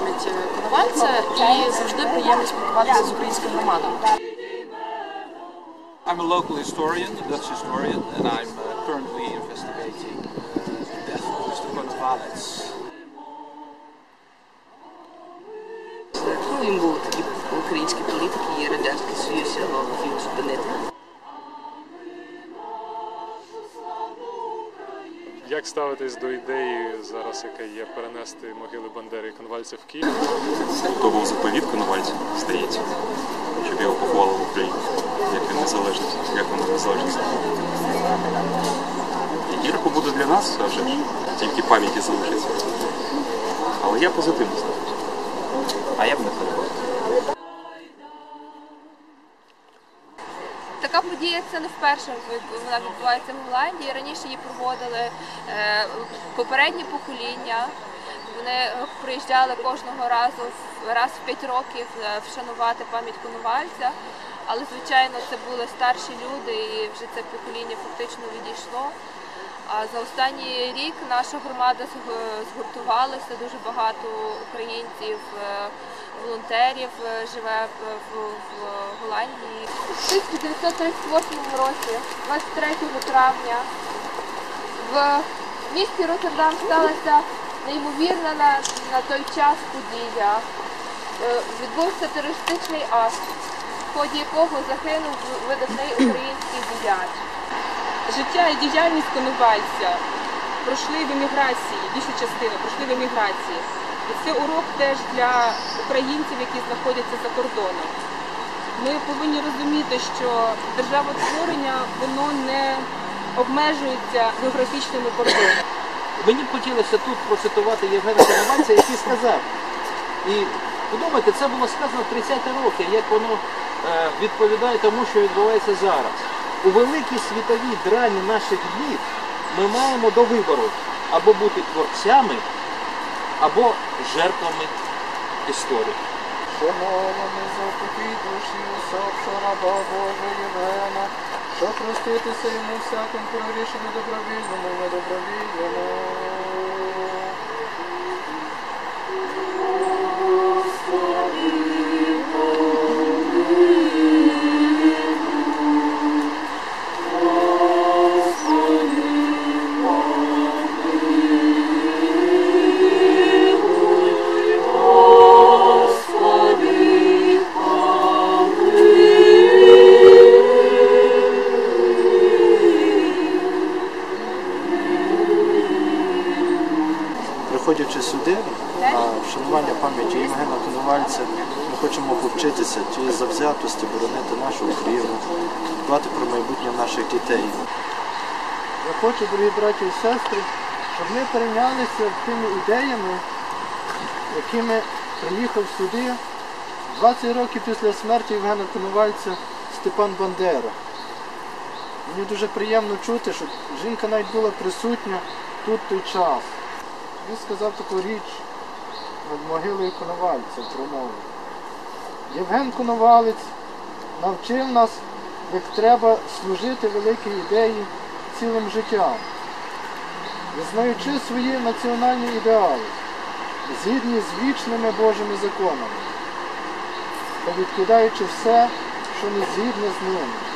пам'ять Коновальця і завжди приємно спілкуватися з українською громадою. I'm a local historian, a Dutch historian, and I'm uh, currently investigating uh, the death of Mr. Konovalets. Як ставитись до ідеї зараз, яка є перенести могили Бандери і Конвальця в Київ? То був заповіт Коновальця, здається, щоб його поховали в Україні, як він незалежний, як воно незалежність. І гірко буде для нас, а вже тільки пам'яті залишиться. Але я позитивно ставлюся. А я б не перебував. Така подія це не вперше вона відбувається в Голландії. Раніше її проводили е, попередні покоління. Вони приїжджали кожного разу раз в п'ять років е, вшанувати пам'ять Конувальця. Але звичайно це були старші люди, і вже це покоління фактично відійшло. А за останній рік наша громада зг- згуртувалася. Дуже багато українців, е, волонтерів е, живе в, в, в Голландії. У 1938 році, 23 травня, в місті Роттердам сталася неймовірна на, на той час подія. Е, Відбувся терористичний акт, в ході якого загинув видатний український діяч. життя і діяльність Коновальця пройшли в еміграції, більша частина пройшли в еміграції. Це урок теж для українців, які знаходяться за кордоном. Ми повинні розуміти, що державотворення воно не обмежується географічними кордонами. Мені б хотілося тут процитувати Євгена Коновальця, який сказав. І подумайте, це було сказано в 30-ті роки, як воно е, відповідає тому, що відбувається зараз. У великій світовій драмі наших днів ми маємо до вибору або бути творцями, або жертвами історії. Шановні запити душі усопшого раба Божого Євгена, що проститися йому всяким прорішенню добровільному і недобровільному. Приходячи сюди на вшанування пам'яті Євгена Коновальця, ми хочемо повчитися тієї завзятості боронити нашу Україну, дбати про майбутнє наших дітей. Я хочу, дорогі браті і сестри, щоб ми перейнялися тими ідеями, якими приїхав сюди 20 років після смерті Євгена Коновальця Степан Бандера. Мені дуже приємно чути, що жінка навіть була присутня тут той час. Він сказав таку річ над могилою Коновальця промову. Євген Коновалець навчив нас, як треба служити великій ідеї цілим життям, визнаючи свої національні ідеали, згідні з вічними Божими законами, та відкидаючи все, що не згідне з ними.